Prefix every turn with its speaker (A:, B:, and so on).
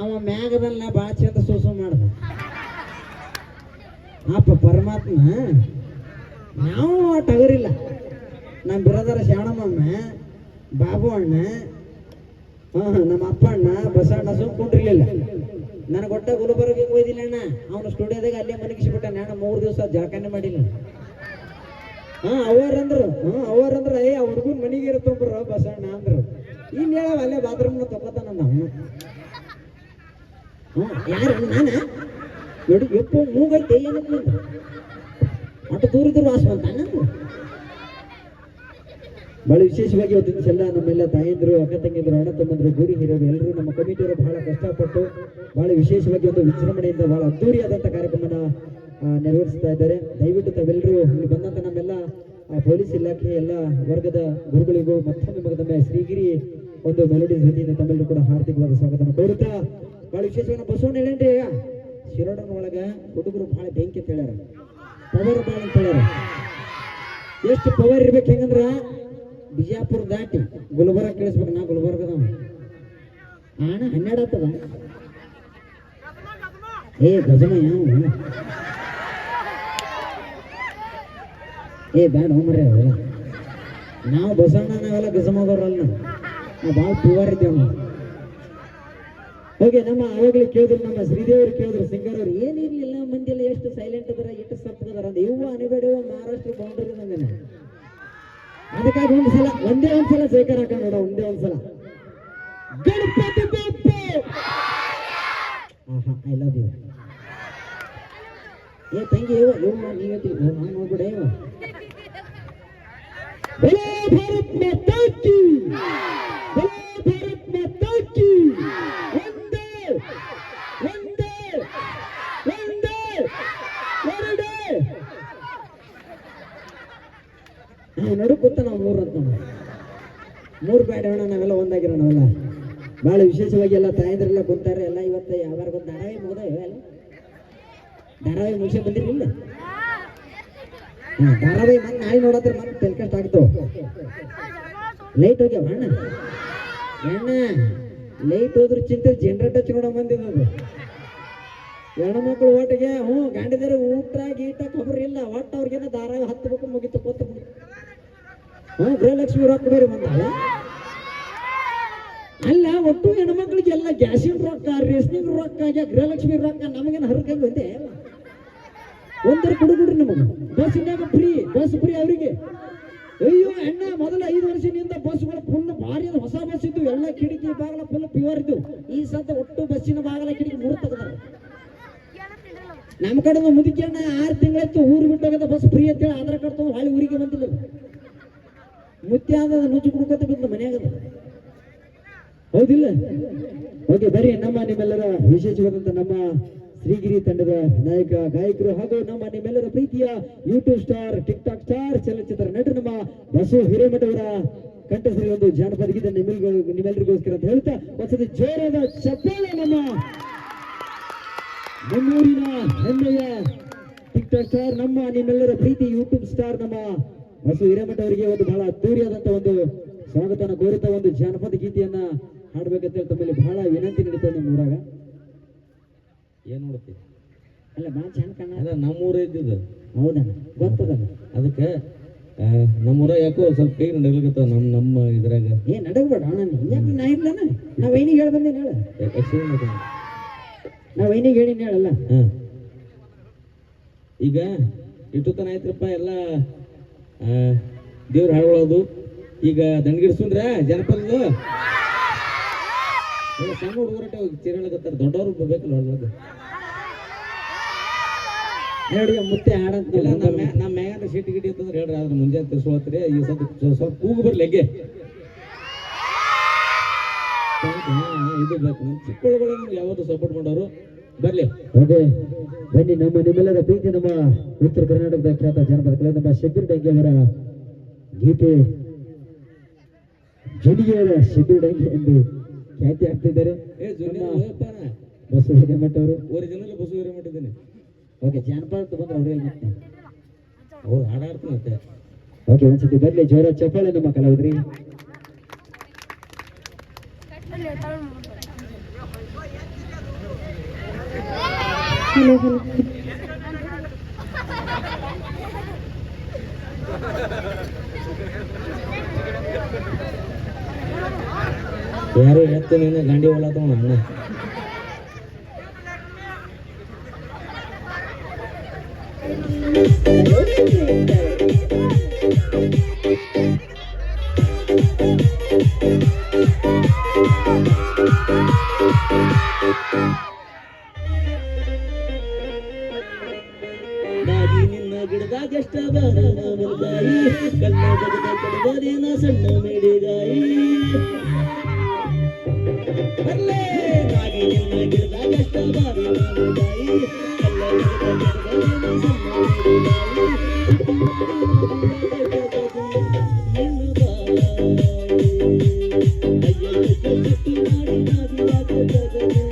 A: ಅವ ಮ್ಯಾಗದನ್ನ ಭಾಳ ಚಂದ ಸೂಸು ಮಾಡ್ದ. ಅಪ್ಪ ಪರಮಾತ್ಮ, ನಾವು ಟಗರಿಲ್ಲ. ನಮ್ಮ ಬಿರದರ ಶಾಣಮ್ಮಮ್ಮ, ಬಾಬು ಅಣ್ಣ, ಹಾಂ, ನಮ್ಮ ಅಪ್ಪ ಅಣ್ಣ ಬಸಣ್ಣ ಸುಮ್ ಕುಂಡ್ರಿಲಿಲ್ಲ. ನನಗೆ ಒಟ್ಟ ಗುಲ್ಬರ್ಗಿಗೆ ಒಯ್ದಿಲ್ಲ ಅಣ್ಣ. ಅವನು ಸ್ಟುಡಿಯೋದಾಗ ಅಲ್ಲೇ ಮಲಗಿಸ್ಬಿಟ್ಟ ನಾನು ಮೂರು ದಿವಸ ಜಳಕನೇ ಮಾಡಿಲ್ಲ. ಹಾ ಅವರಂದ್ರು ಹಾ ಅವರಂದ್ರೆ ಏ ಅವ್ರಿಗೂ ಮನಿಗೆ ಇರುತ್ತಂಬ್ರ ಬಸಣ್ಣ ಅಂದ್ರು. ಇನ್ ಹೇಳವ, ಅಲ್ಲೇ ಬಾತ್ರೂಮ್ ತಗೋತಾನ ಹ್ಞೂ ಯಾರು ನಾನ ನೋಡಿ ಎಪ್ಪು ಮೂಗೈತೆ ಏನಕ್ಕೆ ನಿಂದು ಅಷ್ಟು ದೂರ ಬಹಳ ವಿಶೇಷವಾಗಿ ಇವತ್ತಿನ ಚೆಲ್ಲ ನಮ್ಮೆಲ್ಲ ತಾಯಂದ್ರು, ಅಕ್ಕ ತಂಗಿದ್ರು ಅಣ್ಣ ತಮ್ಮಂದ್ರು ಗುರಿ ಹಿರಿಯರು, ಎಲ್ಲರೂ ನಮ್ಮ ಕಮಿಟಿಯವರು ಬಹಳ ಕಷ್ಟಪಟ್ಟು ಬಹಳ ವಿಶೇಷವಾಗಿ ಒಂದು ವಿಜೃಂಭಣೆಯಿಂದ ಬಹಳ ಅದ್ದೂರಿಯಾದಂಥ ಕಾರ್ಯಕ್ರಮನ ನೆರವೇರಿಸ್ತಾ ಇದ್ದಾರೆ. ದಯವಿಟ್ಟು ತಾವೆಲ್ಲರೂ ಇಲ್ಲಿ ಬಂದಂತ ನಮ್ಮೆಲ್ಲ ಪೊಲೀಸ್ ಇಲಾಖೆ ಎಲ್ಲ ವರ್ಗದ ಗುರುಗಳಿಗೂ ಮತ್ತೊಮ್ಮೆ ಮಗದೊಮ್ಮೆ ಶ್ರೀಗಿರಿ ಒಂದು ಮೆಲೋಡಿ ವತಿಯಿಂದ ತಮ್ಮೆಲ್ಲರೂ ಕೂಡ ಬಹಳ ವಿಶೇಷವಾಗಿ ಬಸವಣ್ಣ ಹೇಳೇನ್ರಿ ಈಗ ಶಿರೋಡನ ಒಳಗೆ ಹುಡುಗರು ಭಾಳ ಬೆಂಕಿ ಅಂತ ಹೇಳ್ಯಾರ ಪವರ್ ಭಾಳ ಅಂತ ಹೇಳ್ಯಾರ. ಎಷ್ಟು ಪವರ್ ಇರ್ಬೇಕು ಹೆಂಗಂದ್ರ? ಬಿಜಾಪುರ ದಾಟಿ ಗುಲ್ಬರ್ಗ ಕೇಳಿಸ್ಬೇಕು, ನಾ ಗುಲ್ಬರ್ಗದ ಆಣ, ಹನ್ನೆರಡು ಆಗ್ತದ? ಏ ಗಜಮ ಯಾವ ಏ, ಬ್ಯಾಡ ಹೋಮರ್ರಿ ಅವೆಲ್ಲ. ನಾವು ಬಸಣ್ಣ ನಾವೆಲ್ಲ ಗಜಮದವ್ರಲ್ಲ ನಾವು. ಭಾಳ ಪುವರ್ ಇದ್ದೇವೆ ನಾವು. ಹಾಗೆ ನಮ್ಮ ಆವಾಗಲೇ ಕೇಳಿದ್ರು, ನಮ್ಮ ಶ್ರೀದೇವರು ಕೇಳಿದ್ರು ಸಿಂಗರ್ ಅವ್ರು ಏನಿರ್ಲಿಲ್ಲ ಮಂದಿಲ್ಲ ಎಷ್ಟು ಸೈಲೆಂಟ್ ಅದರ, ಎಷ್ಟು ಸಪ್ಪದರ ಅಂತ. ಇವು ಅನಿಬೇಡುವ ಮಹಾರಾಷ್ಟ್ರ ಬೌಂಡ್ರಿ ನಂಗೆ ಅದಕ್ಕಾಗಿ ಒಂದ್ಸಲ, ಒಂದೇ ಒಂದ್ಸಲ ಶೇಖರ್ ಹಾಕ ನೋಡೋ, ಒಂದೇ ಒಂದ್ಸಲ. ಗಣಪತಿ ಆಹಾ ಐ ಲವ್ ಯು ಏ, ತಂಗಿ ಇವ ಇವ ನೀವೇ ನಾನು ನೋಡ್ಬಿಡ ಇವ ಭಾರತ್ ಮಾತಾ ಮೂರು ಬೇಡ ಅಣ್ಣ ನಾವೆಲ್ಲ ಒಂದಾಗಿರೋ ನಾವೆಲ್ಲ. ಭಾಳ ವಿಶೇಷವಾಗಿ ಎಲ್ಲ ತಾಯಂದ್ರೆಲ್ಲ ಕುಂತಾರೆ ಎಲ್ಲ ಇವತ್ತು ಯಾವಾರಿಗೊಂದು ಧಾರಾವಾಹಿ ಮುಗ್ದ ಎಲ್ಲ ಧಾರಾವಾಹಿ ಮುಗಿಸಿ ಬಂದಿರಲಿಲ್ಲ? ಹಾ, ಧಾರಾವಾಹಿ ಮನ್ ನಾಳೆ ನೋಡತ್ರ ಮತ್ತೆ ಟೆಲಿಕಾಸ್ಟ್ ಆಗ್ತಾವ ಲೈಟ್ ಹೋಗ್ಯಾವ ಅಣ್ಣ? ಅಣ್ಣ ಲೈಟ್ ಹೋದ್ರ ಚಿಂತೆ ಜನರೇಟರ್ ನೋಡೋ ಬಂದಿದ್ದು ಹೆಣ್ಮಕ್ಳು ಒಟ್ಟಿಗೆ, ಹ್ಞೂ ಗಂಡಿದರೆ ಊಟ ಗೀಟ ಕೊಬ್ಬರಿ ಇಲ್ಲ. ಒಟ್ಟು ಅವ್ರಿಗೇನ ಧಾರಾವಾಹಿ ಹತ್ತಬೇಕು ಮುಗಿತು ಹ್ಞೂ ಗೃಹಲಕ್ಷ್ಮಿ ರೊಕ್ಕ ಬೇರೆ ಬಂದಾಳ? ಅಲ್ಲ, ಒಟ್ಟು ಹೆಣ್ಮಕ್ಳಿಗೆ ಎಲ್ಲ ಗ್ಯಾಸಿನ ರೊಕ್ಕ ರೇಷನಿಂಗ್ ರೊಕ್ಕ, ಗೃಹಲಕ್ಷ್ಮಿ ರೊಕ್ಕ, ನಮಗೇನು ಹರಕಂಗ್ ಬಂದೆ ಒಂದರ ಕೊಡುಗುಡ್ರಿ ನಮಗೆ. ಬಸ್ನ್ಯಾಗ ಫ್ರೀ ಬಸ್ ಫ್ರೀ ಅವರಿಗೆ. ಅಯ್ಯೋ, ಅಣ್ಣ, ಮೊದಲ ಐದು ವರ್ಷದಿಂದ ಬಸ್ಗಳು ಫುಲ್ ಭಾರಿ ಹೊಸ ಬಸ್ ಇದ್ದು, ಎಲ್ಲ ಕಿಟಕಿ ಬಾಗಲ ಫುಲ್ ಪ್ಯೂರ್ ಇದ್ದು. ಈ ಸದ್ದ ಒಟ್ಟು ಬಸ್ಸಿನ ಬಾಗಲ ಕಿಟಕಿ ಮೂರು ತೆಗೆದಾರ. ನಮ್ಮ ಕಡೆ ಮುದುಕಿ ಅಣ್ಣ ಆರು ತಿಂಗಳಾಯ್ತು ಊರು ಬಿಟ್ಟು ಬಸ್ ಫ್ರೀ ಅಂತೇಳಿ ಆಧಾರ್ ಕಾರ್ಡ್ ತಗೊಂಡು ಹಳ್ಳಿ ಊರಿಗೆ ಬಂದಿಲ್ಲ ಮುತ್ಯ ಆದ ನುಚ್ಚು ಕುಡ್ಕೋತ ಬಿದ್ದು ಮನ್ಯಾಗ. ಹೌದಿಲ್ಲ ಓಕೆ ಬರೀ ನಮ್ಮ ನಿಮ್ಮೆಲ್ಲರ ವಿಶೇಷವಾದಂತ ನಮ್ಮ ಶ್ರೀಗಿರಿ ತಂಡದ ನಾಯಕ, ಗಾಯಕರು ಹಾಗೂ ನಮ್ಮ ನಿಮ್ಮೆಲ್ಲರ ಪ್ರೀತಿಯ YouTube star TikTok star ಚಲನಚಿತ್ರ ನಟರು ನಮ್ಮ ಬಸು ಹಿರೇಮಠವರ ಕಂಠಶ್ರೀ ಒಂದು ಜಾನಪದ ಗೀತೆ ನಿಮ್ಮೆಲ್ರಿಗೂ ನಿಮ್ಮೆಲ್ಲರಿಗೋಸ್ಕರ ಅಂತ ಹೇಳ್ತಾ ಒಂದ್ಸತಿ ಜೋರಾದ ಚಪ್ಪಾಳೆ ನಮ್ಮ ನಮ್ಮೂರಿನ ಹೆಮ್ಮೆಯ ಟಿಕ್ ಟಾಕ್ ಸ್ಟಾರ್ ನಮ್ಮ ನಿಮ್ಮೆಲ್ಲರ ಪ್ರೀತಿ ಯೂಟ್ಯೂಬ್ ಸ್ಟಾರ್ ನಮ್ಮ ಬಸು ಹಿರೇಮಠ ಅವರಿಗೆ ಒಂದು ಬಹಳ ಅದ್ದೂರಿಯಾದಂತ ಒಂದು ಸ್ವಾಗತನ ಕೋರಿತ ಒಂದು ಜಾನಪದ ಗೀತೆಯನ್ನ ಹಾಡ್ಬೇಕಂತ ಹೇಳಿ ತಮ್ಮಲ್ಲಿ ಬಹಳ ವಿನಂತಿ ನಡೀತಾ ನಮ್ಮ ಊರಾಗ
B: ಏನ್ ನೋಡ್ತೀವಿ
A: ಅಲ್ಲ ಬಹಳ ಚೆಂದ ಕಾಣ.
B: ನಮ್ಮ ನಮ್ಮೂರ ಇದ್ದಿದ್ದು.
A: ಹೌದಣ್ಣ ಗೊತ್ತದಣ್ಣ
B: ಅದಕ್ಕೆ ನಮ್ಮೂರ ಯಾಕೋ ಸ್ವಲ್ಪ ಕೈ ನಡಗತ್ತ ನಮ್ಮ ನಮ್ಮ ಇದ್ರಾಗ.
A: ಏ ನಡಗಬೇಡ ಅಣ್ಣ ನಾ ಇರ್ಲನ ನಾ ವೈನಿಗೆ ಹೇಳಿ ಬಂದೇನೆ ಹೇಳ?
B: ಎಕ್ಸ್ಚೇಂಜ್ ಮಾಡ್ಕೊಂಡು
A: ನಾ ವೈನಿಗೆ ಹೇಳಿನ ಹೇಳಲ್ಲ.
B: ಈಗ ಇಟ್ಟು ತನ ಆಯ್ತ್ರಪ್ಪ ಎಲ್ಲ ದೇವ್ರ ಹಾಡುಗಳದು ಈಗ ದಂಡಗಿಡ್ಸುಂದ್ರ ಸುಂದ್ರ ಏ, ಸಣ್ಣ ಹುಡುಗರಟ ಚೀರಳಕತ್ತಾರ ದೊಡ್ಡವ್ರು ಬೇಕಲ್ಲ ಹೊಡ್ಲದು
A: ನೋಡಿ ಮುತ್ತೆ ಹಾಡಂತ
B: ಇಲ್ಲ ನಮ್ಮ ನಮ್ಮ ಮ್ಯಾಗ ಸೀಟ್ ಗಿಟಿ ಅಂತಂದ್ರೆ ಹೇಳ್ರಿ ಅದ್ರ ಮುಂಜಾನೆ ತಿರ್ಸ್ಕೊಳ್ತೀರಿ. ಈ ಸ್ವಲ್ಪ ಸ್ವಲ್ಪ ಕೂಗು ಬರ್ಲಿ ಹೆಗ್ಗೆ ಹಾ, ಇದು ಬೇಕು. ನಮ್ಮ ಚಿಕ್ಕಳುಗಳು ಯಾವತ್ತು ಸಪೋರ್ಟ್ ಮಾಡೋರು. ಬರ್ಲಿ.
A: ಓಕೆ ಬನ್ನಿ ನಮ್ಮ ನಿಮ್ಮೆಲ್ಲರ ಪ್ರೀತಿ ನಮ್ಮ ಉತ್ತರ ಕರ್ನಾಟಕದ ಖ್ಯಾತ ಜನಪದ ಕಲೆ ನಮ್ಮ ಶಬ್ಬೀರ್ ಡಂಗಿ ಅವರ ಗೀತೆ. ಜುನಿಯರ ಶಬ್ಬೀರ್ ಡಂಗಿ ಎಂದು ಖ್ಯಾತಿ ಆಗ್ತಿದ್ದಾರೆ. ಬಸವ ಹಿರೇಮಠ ಅವರು.
B: ಒರಿಜಿನಲ್ ಬಸವ ಹಿರೇಮಠ ಮಾಡಿದ್ದೀನಿ
A: ಓಕೆ ಜಾನಪದ ಬಂದ್ರೆ ಅವ್ರಿಗೆ ಮತ್ತೆ
B: ಅವ್ರು ಹಾಡಾಡ್ತಾರೆ ಮತ್ತೆ
A: ಓಕೆ ಒಂದ್ಸತಿ ಬರ್ಲಿ. ಜೋರ ಚಪ್ಪಾಳೆ ನಮ್ಮ ಕಲಾವಿದ್ರಿ.
B: ಯಾರು ಎತ್ತು ನಿನ್ನ ಗಾಂಡಿ ಹೊಲತ್ತವ ಅಣ್ಣ ಗಿಡದಾಗ ಎಷ್ಟ ಬಾರ ಮಲ್ಗಾಯಿ ಕಲ್ಲ ಬಗದ ಕಡಬದೇನ ಸಣ್ಣ ಮೇಡಿಗಾಯಿ ಅಲ್ಲೇ ನಾಗಿ ನಿನ್ನ ಗಿಡದಾಗ ಎಷ್ಟ ಬಾರ ಮಲ್ಗಾಯಿ ಕಲ್ಲ ಬಗದ ಕಡಬದೇನ ಸಣ್ಣ ಮೇಡಿಗಾಯಿ ನಿನ್ನ ಬಾಯಿ ಅಯ್ಯಯ್ಯೋ ಚಿಟ್ಟಿ ಮಾಡಿ ನಾಗಿ ಯಾಕೆ ಜಗದು